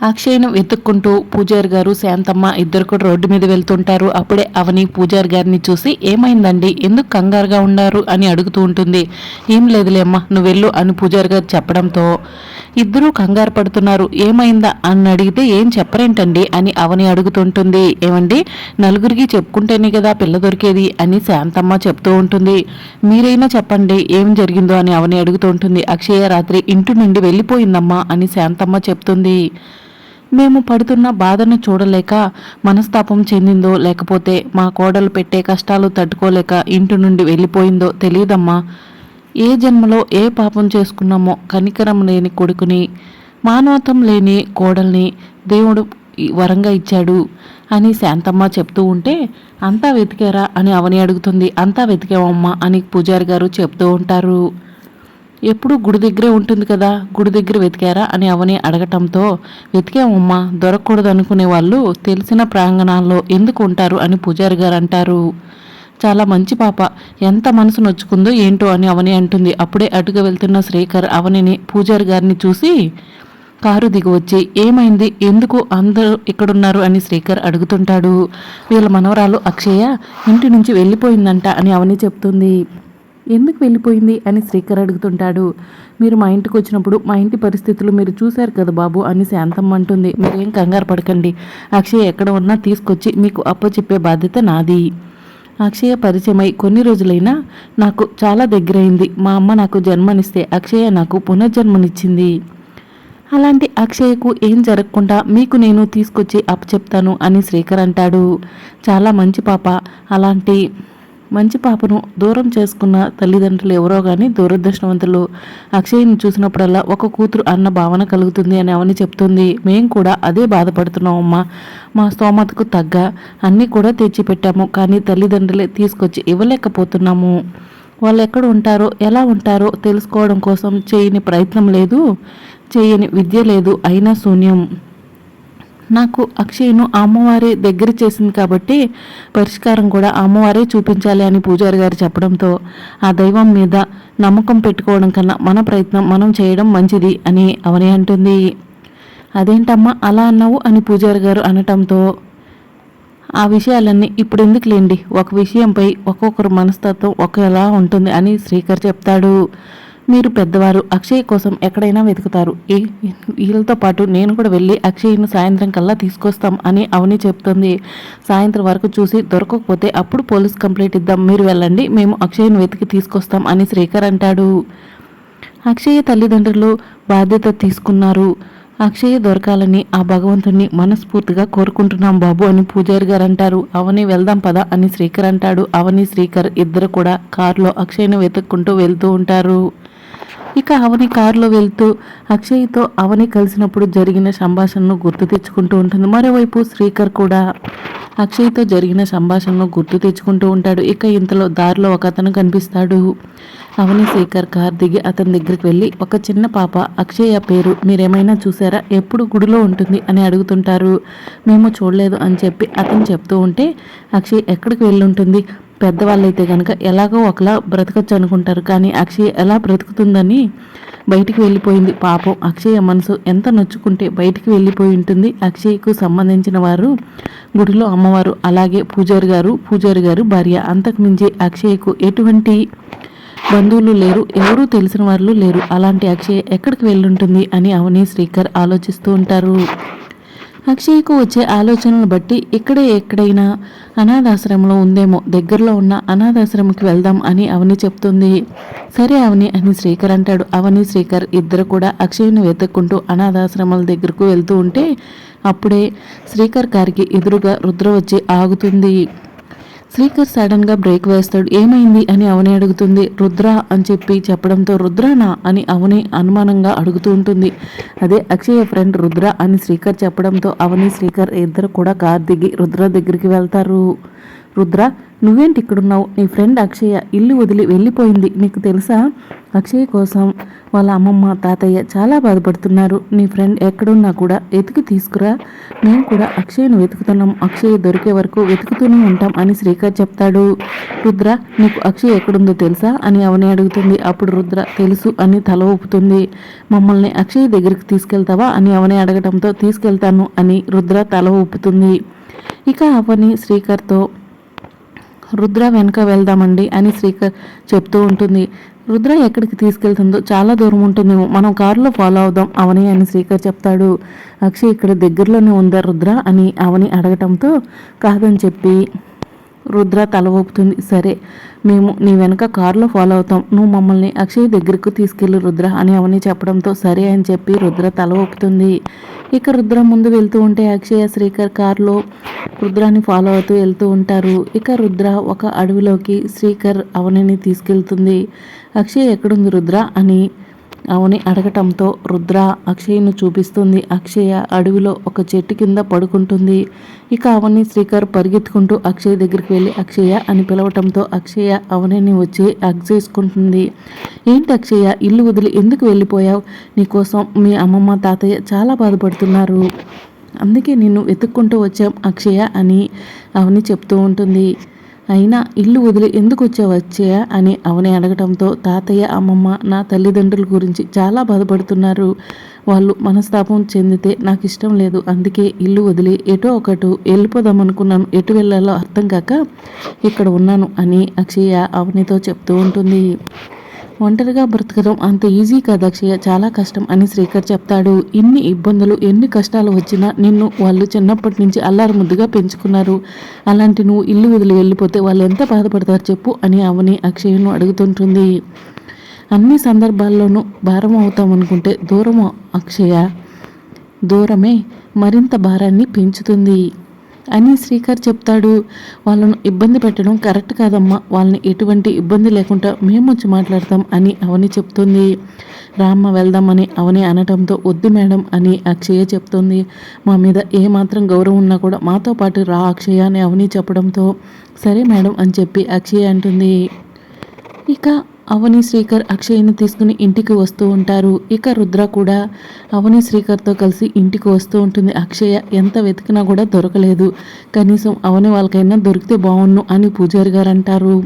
అక్షయ్ను వెతుక్కుంటూ పూజారి గారు శాంతమ్మ ఇద్దరు కూడా రోడ్డు మీద వెళ్తుంటారు. అప్పుడే అవని పూజారి గారిని చూసి ఏమైందండి? ఎందుకు కంగారుగా ఉన్నారు? అని అడుగుతూ ఉంటుంది. ఏం లేదులే అమ్మా నువ్వు వెళ్ళు అని పూజారి గారు చెప్పడంతో ఇద్దరూ కంగారు పడుతున్నారు. ఏమైందా? అని అడిగితే ఏం చెప్పరేంటండి? అని అవని అడుగుతుంటుంది. ఏమండి? నలుగురికి చెప్పుకుంటేనే కదా పిల్ల దొరికేది? అని శాంతమ్మ చెప్తూ ఉంటుంది. మీరైనా చెప్పండి ఏం జరిగిందో? అని అవని అడుగుతూ ఉంటుంది. అక్షయ రాత్రి ఇంటి నుండి వెళ్ళిపోయిందమ్మా అని శాంతమ్మ చెప్తుంది. మేము పడుతున్న బాధను చూడలేక మనస్తాపం చెందిందో లేకపోతే మా కోడలు పెట్టే కష్టాలు తట్టుకోలేక ఇంటి నుండి వెళ్ళిపోయిందో తెలియదమ్మా. ఏ జన్మలో ఏ పాపం చేసుకున్నామో కనికరం లేని కొడుకుని మానవతం లేని కోడల్ని దేవుడు వరంగా ఇచ్చాడు అని శాంతమ్మ చెప్తూ ఉంటే అంతా వెతికారా? అని అవని అడుగుతుంది. అంతా వెతికావమ్మా అని పూజారి గారు చెప్తూ ఉంటారు. ఎప్పుడు గుడి దగ్గరే ఉంటుంది కదా? గుడి దగ్గర వెతికారా? అని అవని అడగటంతో వెతికామమ్మా దొరకకూడదు అనుకునే వాళ్ళు తెలిసిన ప్రాంగణాల్లో ఎందుకు ఉంటారు అని పూజారి గారు అంటారు. చాలా మంచి పాప. ఎంత మనసు నొచ్చుకుందో ఏంటో అని అవని అంటుంది. అప్పుడే అటుగా వెళ్తున్న శ్రీకర్ అవనిని పూజారి గారిని చూసి కారు దిగివచ్చి ఏమైంది? ఎందుకు అందరూ ఇక్కడున్నారు? అని శ్రీకర్ అడుగుతుంటాడు. వీళ్ళ మనవరాలు అక్షయ ఇంటి నుంచి వెళ్ళిపోయిందంట అని అవని చెప్తుంది. ఎందుకు వెళ్ళిపోయింది అని శ్రీకర్ అడుగుతుంటాడు. మీరు మా ఇంటికి వచ్చినప్పుడు మా ఇంటి పరిస్థితులు మీరు చూశారు కదా బాబు అని శాంతమ్మ అంటుంది. మీరేం కంగారు పడకండి. అక్షయ ఎక్కడ ఉన్నా తీసుకొచ్చి మీకు అప్పచెప్పే బాధ్యత నాది. అక్షయ పరిచయమై కొన్ని రోజులైనా నాకు చాలా దగ్గరైంది. మా అమ్మ నాకు జన్మనిస్తే అక్షయ నాకు పునర్జన్మనిచ్చింది. అలాంటి అక్షయకు ఏం జరగకుండా మీకు నేను తీసుకొచ్చి అప్పచెప్తాను అని శ్రీకర్ అంటాడు. చాలా మంచి పాప. అలాంటి మంచి పాపను దూరం చేసుకున్న తల్లిదండ్రులు ఎవరో కానీ దురదృష్టవంతులు అక్షయ్ని చూసినప్పుడల్లా ఒక కూతురు అన్న భావన కలుగుతుంది అని అవని చెప్తుంది. మేము కూడా అదే బాధపడుతున్నాం అమ్మా. మా స్తోమతకు తగ్గ అన్నీ కూడా తెచ్చిపెట్టాము. కానీ తల్లిదండ్రులే తీసుకొచ్చి ఇవ్వలేకపోతున్నాము. వాళ్ళు ఎక్కడ ఉంటారో ఎలా ఉంటారో తెలుసుకోవడం కోసం చేయని ప్రయత్నం లేదు. చేయని విద్య లేదు. అయినా శూన్యం. నాకు అక్షయ్ను అమ్మవారే దగ్గర చేసింది కాబట్టి పరిష్కారం కూడా అమ్మవారే చూపించాలి అని పూజారి గారు చెప్పడంతో ఆ దైవం మీద నమ్మకం పెట్టుకోవడం కన్నా మన ప్రయత్నం మనం చేయడం మంచిది అని అవని అంటుంది. అదేంటమ్మా అలా అన్నావు? అని పూజారి గారు అనటంతో ఆ విషయాలన్నీ ఇప్పుడు ఎందుకు లేండి ఒక విషయంపై ఒక్కొక్కరు మనస్తత్వం ఒకేలా ఉంటుంది అని శ్రీకర్ చెప్తాడు. మీరు పెద్దవారు అక్షయ్ కోసం ఎక్కడైనా వెతుకుతారు. వీళ్ళతో పాటు నేను కూడా వెళ్ళి అక్షయ్ను సాయంత్రం కల్లా తీసుకొస్తాం అని అవని చెప్తుంది. సాయంత్రం వరకు చూసి దొరకకపోతే అప్పుడు పోలీస్ కంప్లైంట్ ఇద్దాం. మీరు వెళ్ళండి మేము అక్షయ్ను వెతికి తీసుకొస్తాం అని శ్రీకర్ అంటాడు. అక్షయ తల్లిదండ్రులు బాధ్యత తీసుకున్నారు. అక్షయ దొరకాలని ఆ భగవంతుణ్ణి మనస్ఫూర్తిగా కోరుకుంటున్నాం బాబు అని పూజారి గారు అంటారు. అవని వెళ్దాం పదా అని శ్రీకర్ అంటాడు. అవని శ్రీకర్ ఇద్దరు కూడా కారులో అక్షయ్ను వెతుక్కుంటూ వెళ్తూ ఉంటారు. ఇక అవని కారులో వెళ్తూ అక్షయ్తో అవని కలిసినప్పుడు జరిగిన సంభాషణను గుర్తు తెచ్చుకుంటూ ఉంటుంది. మరోవైపు శ్రీకర్ కూడా అక్షయ్తో జరిగిన సంభాషణను గుర్తు తెచ్చుకుంటూ ఉంటాడు. ఇక ఇంతలో దారిలో ఒక అతను కనిపిస్తాడు. అవని శ్రీకర్ కార్ దిగి అతని దగ్గరికి వెళ్ళి ఒక చిన్న పాప అక్షయ పేరు మీరేమైనా చూసారా ఎప్పుడు గుడిలో ఉంటుంది? అని అడుగుతుంటారు. మేము చూడలేదు అని చెప్పి అతను చెప్తూ ఉంటే అక్షయ్ ఎక్కడికి వెళ్ళి ఉంటుంది? పెద్దవాళ్ళైతే కనుక ఎలాగో ఒకలా బ్రతకచ్చు అనుకుంటారు. కానీ అక్షయ్ ఎలా బ్రతుకుతుందని బయటికి వెళ్ళిపోయింది పాపం. అక్షయ మనసు ఎంత నొచ్చుకుంటే బయటికి వెళ్ళిపోయి ఉంటుంది. అక్షయ్కు సంబంధించిన వారు గుడిలో అమ్మవారు అలాగే పూజారి గారు పూజారి గారు భార్య. అంతకుమించి అక్షయ్కు ఎటువంటి బంధువులు లేరు ఎవరూ తెలిసిన వాళ్ళు లేరు. అలాంటి అక్షయ్ ఎక్కడికి వెళ్ళుంటుంది అని అవని శ్రీకర్ ఆలోచిస్తూ ఉంటారు. అక్షయ్కు వచ్చే ఆలోచనలు బట్టి ఇక్కడే ఎక్కడైనా అనాథాశ్రమంలో ఉందేమో దగ్గరలో ఉన్న అనాథాశ్రమంకి వెళ్దాం అని అవని చెప్తుంది. సరే అవని అని శ్రీకర్ అంటాడు. అవని శ్రీకర్ ఇద్దరు కూడా అక్షయ్ను వెతుక్కుంటూ అనాథాశ్రమాల దగ్గరకు వెళ్తూ ఉంటే అప్పుడే శ్రీకర్ గారికి ఎదురుగా రుద్ర వచ్చి ఆగుతుంది. శ్రీకర్ సడన్గా బ్రేక్ వేస్తాడు. ఏమైంది అని అవని అడుగుతుంది. రుద్ర అని చెప్పి చెప్పడంతో రుద్రానా అని అవని అనుమానంగా అడుగుతూ ఉంటుంది. అదే అక్షయ ఫ్రెండ్ రుద్ర అని శ్రీకర్ చెప్పడంతో అవని శ్రీకర్ ఇద్దరు కూడా కార్ దిగి రుద్ర దగ్గరికి వెళ్తారు. రుద్ర నువ్వేంటి ఇక్కడున్నావు? నీ ఫ్రెండ్ అక్షయ ఇల్లు వదిలి వెళ్ళిపోయింది. నీకు తెలుసా? అక్షయ్ కోసం వాళ్ళ అమ్మమ్మ తాతయ్య చాలా బాధపడుతున్నారు. నీ ఫ్రెండ్ ఎక్కడున్నా కూడా వెతికి తీసుకురా. మేము కూడా అక్షయ్ను వెతుకుతున్నాం. అక్షయ్ దొరికే వరకు వెతుకుతూనే ఉంటాం అని శ్రీకర్ చెప్తాడు. రుద్ర నీకు అక్షయ్ ఎక్కడుందో తెలుసా? అని అవని అడుగుతుంది. అప్పుడు రుద్ర తెలుసు అని తల ఊపుతుంది. మమ్మల్ని అక్షయ్ దగ్గరికి తీసుకెళ్తావా? అని అవని అడగడంతో తీసుకెళ్తాను అని రుద్ర తల ఊపుతుంది. ఇక అవని శ్రీకర్తో రుద్ర వెనక వెళ్దామండి అని శ్రీకర్ చెప్తూ ఉంటుంది. రుద్ర ఎక్కడికి తీసుకెళ్తుందో చాలా దూరం ఉంటుందేమో. మనం కారులో ఫాలో అవుదాం అవని అని శ్రీకర్ చెప్తాడు. అక్షయ్ ఇక్కడ దగ్గరలోనే ఉందా రుద్ర అని అవని అడగటంతో కాదని చెప్పి రుద్ర తల ఊపుతుంది. సరే మేము నీ వెనక కారులో ఫాలో అవుతాం. నువ్వు మమ్మల్ని అక్షయ్ దగ్గరకు తీసుకెళ్ళి రుద్ర అని అవని చెప్పడంతో సరే అని చెప్పి రుద్ర తల ఊపుతుంది. ఇక రుద్ర ముందు వెళ్తూ ఉంటే అక్షయ శ్రీకర్ కారులో రుద్రాన్ని ఫాలో అవుతూ వెళ్తూ ఉంటారు. ఇక రుద్ర ఒక అడవిలోకి శ్రీకర్ అవనిని తీసుకెళ్తుంది. అక్షయ్ ఎక్కడుంది రుద్ర అని అవని అడగటంతో రుద్ర అక్షయ్ను చూపిస్తుంది. అక్షయ అడవిలో ఒక చెట్టు కింద పడుకుంటుంది. ఇక అవని శ్రీకర్ పరిగెత్తుకుంటూ అక్షయ్ దగ్గరికి వెళ్ళి అక్షయ అని పిలవటంతో అక్షయ అవనిని వచ్చి అగ్ చేసుకుంటుంది. ఏంటి అక్షయ ఇల్లు వదిలి ఎందుకు వెళ్ళిపోయావు? నీకోసం మీ అమ్మమ్మ తాతయ్య చాలా బాధపడుతున్నారు. అందుకే నిన్ను వెతుక్కుంటూ వచ్చాం అక్షయ అని అవని చెప్తూ ఉంటుంది. అయినా ఇల్లు వదిలి ఎందుకు వచ్చావు అని అవని అడగటంతో తాతయ్య అమ్మమ్మ నా తల్లిదండ్రుల గురించి చాలా బాధపడుతున్నారు. వాళ్ళు మనస్తాపం చెందితే నాకు ఇష్టం లేదు. అందుకే ఇల్లు వదిలి ఎటో ఒకటు వెళ్ళిపోదాం అనుకున్నాను ఎటు వెళ్ళాలో అర్థం కాక ఇక్కడ ఉన్నాను అని అక్షయ అవనితో చెప్తూ ఉంటుంది. ఒంటరిగా బ్రతకడం అంత ఈజీ కాదు అక్షయ? చాలా కష్టం అని శ్రీకర్ చెప్తాడు. ఇన్ని ఇబ్బందులు ఎన్ని కష్టాలు వచ్చినా నిన్ను వాళ్ళు చిన్నప్పటి నుంచి అల్లారు ముద్దుగా పెంచుకున్నారు. అలాంటి నువ్వు ఇల్లు వదిలి వెళ్ళిపోతే వాళ్ళు ఎంత బాధపడతారు చెప్పు అని అవని అక్షయను అడుగుతుంటుంది. అన్ని సందర్భాల్లోనూ భారం అవుతామనుకుంటే దూరము దూరం అక్షయ? దూరమే మరింత భారాన్ని పెంచుతుంది. అని శ్రీకర్ చెప్తాడు. వాళ్ళను ఇబ్బంది పెట్టడం కరెక్ట్ కాదమ్మా. వాళ్ళని ఎటువంటి ఇబ్బంది లేకుండా మేము వచ్చి మాట్లాడతాం అని అవని చెప్తుంది. రామ్మ వెళ్దామని అవని అనటంతో వద్దు మేడం అని అక్షయ చెప్తుంది. మా మీద ఏమాత్రం గౌరవం ఉన్నా కూడా మాతో పాటు రా అక్షయ అని అవని చెప్పడంతో సరే మేడం అని చెప్పి అక్షయ అంటుంది. ఇక అవని శ్రీకర్ అక్షయ్ని తీసుకుని ఇంటికి వస్తూ ఉంటారు. ఇక రుద్ర కూడా అవని శ్రీకర్తో కలిసి ఇంటికి వస్తూ ఉంటుంది. అక్షయ ఎంత వెతికినా కూడా దొరకలేదు. కనీసం అవని వాళ్ళకైనా దొరికితే బాగున్ను అని పూజారి గారు అంటారు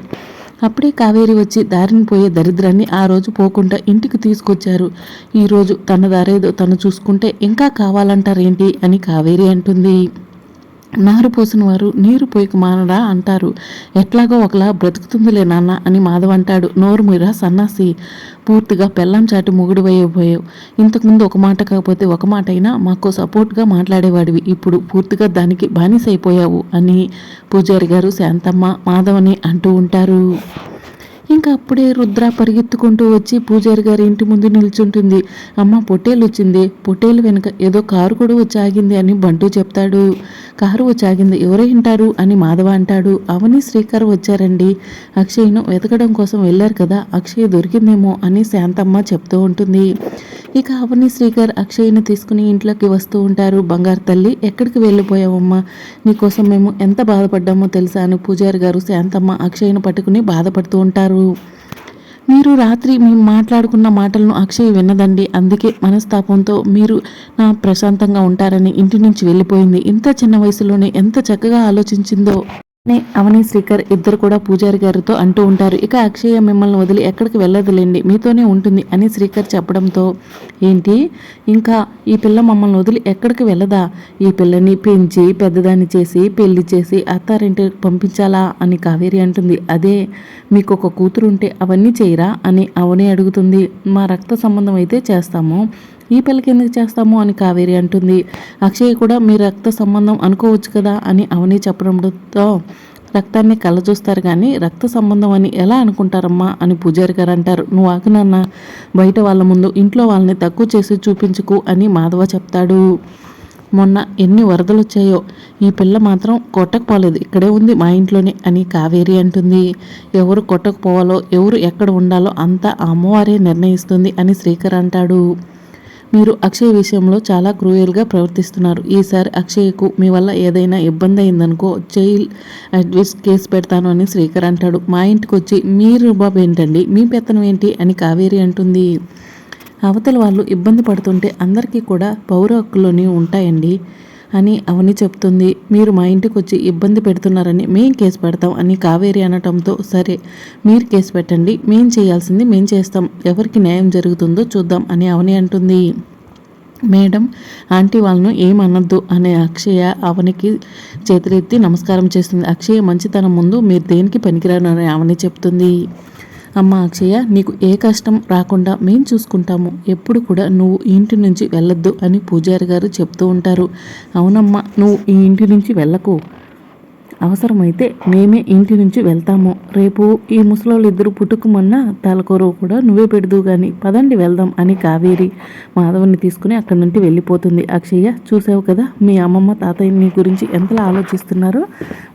అప్పుడే కావేరి వచ్చి దారిని పోయే దరిద్రాన్ని ఆ రోజు పోకుండా ఇంటికి తీసుకొచ్చారు. ఈరోజు తన దారేదో తను చూసుకుంటే ఇంకా కావాలంటారేంటి అని కావేరి అంటుంది. నారు పోసిన వారు నీరు పోయిక మానరా అంటారు. ఎట్లాగో ఒకలా బ్రతుకుతుందిలే నాన్న అని మాధవ్ అంటాడు. నోరు మీరా సన్నాసి. పూర్తిగా పెళ్ళం చాటి ముగుడు పోయావు ఇంతకుముందు ఒక మాట కాకపోతే ఒక మాట అయినా మాకు సపోర్ట్గా మాట్లాడేవాడివి. ఇప్పుడు పూర్తిగా దానికి బానిసైపోయావు అని పూజారి గారు శాంతమ్మ మాధవని అంటూ ఉంటారు. ఇంకా అప్పుడే రుద్ర పరిగెత్తుకుంటూ వచ్చి పూజారి గారి ఇంటి ముందు నిల్చుంటుంది. అమ్మ పొట్టేలు వచ్చింది. పొట్టేలు వెనుక ఏదో కారు కూడా వచ్చి ఆగింది అని బంటూ చెప్తాడు. కారు వచ్చి ఆగింది. ఎవరై ఉంటారు అని మాధవ అంటాడు. అవని శ్రీకర్ వచ్చారండి. అక్షయ్ను వెతకడం కోసం వెళ్ళారు కదా. అక్షయ్ దొరికిందేమో అని శాంతమ్మ చెప్తూ ఉంటుంది. ఇక అవని శ్రీకర్ అక్షయ్ని తీసుకుని ఇంట్లోకి వస్తూ ఉంటారు. బంగారు తల్లి ఎక్కడికి వెళ్ళిపోయావమ్మా? నీకోసం మేము ఎంత బాధపడ్డామో తెలుసా అని పూజారి గారు శాంతమ్మ అక్షయ్ను పట్టుకుని బాధపడుతూ ఉంటారు. మీరు రాత్రి మేము మాట్లాడుకున్న మాటలను అక్షయ్ విన్నదండి అందుకే మనస్తాపంతో మీరు నా ప్రశాంతంగా ఉంటారని ఇంటి నుంచి వెళ్ళిపోయింది. ఇంత చిన్న వయసులోనే ఎంత చక్కగా ఆలోచించిందో. అవని శ్రీకర్ ఇద్దరు కూడా పూజారి గారితో అంటూ ఉంటారు. ఇక అక్షయ మిమ్మల్ని వదిలి ఎక్కడికి వెళ్ళదులేండి మీతోనే ఉంటుంది అని శ్రీకర్ చెప్పడంతో ఏంటి? ఇంకా ఈ పిల్ల మమ్మల్ని వదిలి ఎక్కడికి వెళ్ళదా? ఈ పిల్లని పెంచి పెద్దదాన్ని చేసి పెళ్ళి చేసి అత్తారింటికి పంపించాలా? అని కావేరి అంటుంది. అదే మీకు ఒక కూతురు ఉంటే అవన్నీ చేయరా? అని అవని అడుగుతుంది. మా రక్త సంబంధం అయితే చేస్తాము. ఈ పెళ్ళికి ఎందుకు చేస్తాము అని కావేరి అంటుంది. అక్షయ్ కూడా మీ రక్త సంబంధం అనుకోవచ్చు కదా అని అవని చెప్పడంతో రక్తాన్ని కళ్ళ చూస్తారు కానీ రక్త సంబంధం అని ఎలా అనుకుంటారమ్మా అని పూజారి గారు అంటారు. నువ్వు ఆకునన్న బయట వాళ్ళ ముందు ఇంట్లో వాళ్ళని తక్కువ చేసి చూపించుకు అని మాధవ చెప్తాడు. మొన్న ఎన్ని వరదలు వచ్చాయో ఈ పిల్ల మాత్రం కొట్టకపోలేదు ఇక్కడే ఉంది మా ఇంట్లోనే అని కావేరి అంటుంది. ఎవరు కొట్టకపోవాలో ఎవరు ఎక్కడ ఉండాలో అంతా అమ్మవారే నిర్ణయిస్తుంది అని శ్రీకర్ అంటాడు. మీరు అక్షయ్ విషయంలో చాలా క్రూయల్గా ప్రవర్తిస్తున్నారు. ఈసారి అక్షయ్కు మీ వల్ల ఏదైనా ఇబ్బంది అయిందనుకో చైల్డ్ అడ్వైస్ కేసు పెడతాను అని శ్రీకర్ అంటాడు. మా ఇంటికి వచ్చి మీరు బాబు ఏంటండి? మీ పెత్తనం ఏంటి? అని కావేరి అంటుంది. అవతల వాళ్ళు ఇబ్బంది పడుతుంటే అందరికీ కూడా పౌర హక్కులోని ఉంటాయండి. అని అవని చెప్తుంది. మీరు మా ఇంటికి వచ్చి ఇబ్బంది పెడుతున్నారని మేం కేసు పెడతాం అని కావేరి అనటంతో సరే మీరు కేసు పెట్టండి. మేం చేయాల్సింది మేం చేస్తాం. ఎవరికి న్యాయం జరుగుతుందో చూద్దాం అని అవని అంటుంది. మేడం ఆంటీ వాళ్ళను ఏమనొద్దు అనే అక్షయ అవనికి చేతులెత్తి నమస్కారం చేస్తుంది. అక్షయ మంచితనం ముందు మీరు దేనికి పనికిరాను అని అవని చెప్తుంది. అమ్మ అక్షయ నీకు ఏ కష్టం రాకుండా మేం చూసుకుంటాము. ఎప్పుడు కూడా నువ్వు ఇంటి నుంచి వెళ్ళొద్దు అని పూజారి గారు చెప్తూ ఉంటారు. అవునమ్మా నువ్వు ఈ ఇంటి నుంచి వెళ్ళకు. అవసరమైతే మేమే ఇంటి నుంచి వెళ్తాము. రేపు ఈ ముసలోళ్ళు ఇద్దరు పుట్టుకుమన్నా తలకొరవు కూడా నువ్వే పెడదు గాని పదండి వెళ్దాం అని కావేరి మాధవుని తీసుకుని అక్కడి నుండి వెళ్ళిపోతుంది. అక్షయ్య చూసావు కదా మీ అమ్మమ్మ తాతయ్య మీ గురించి ఎంతలా ఆలోచిస్తున్నారో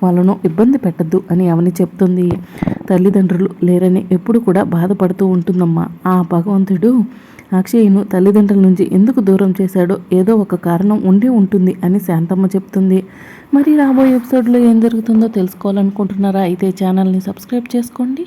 వాళ్ళను ఇబ్బంది పెట్టద్దు అని అవని చెప్తుంది. తల్లిదండ్రులు లేరని ఎప్పుడు కూడా బాధపడుతూ ఉంటుందమ్మా. ఆ భగవంతుడు అక్షయ్యను తల్లిదండ్రుల నుంచి ఎందుకు దూరం చేశాడో ఏదో ఒక కారణం ఉండి ఉంటుంది అని శాంతమ్మ చెప్తుంది. మరి రాబోయే ఎపిసోడ్లో ఏం జరుగుతుందో తెలుసుకోవాలనుకుంటున్నారా? అయితే ఛానల్ని సబ్స్క్రైబ్ చేసుకోండి.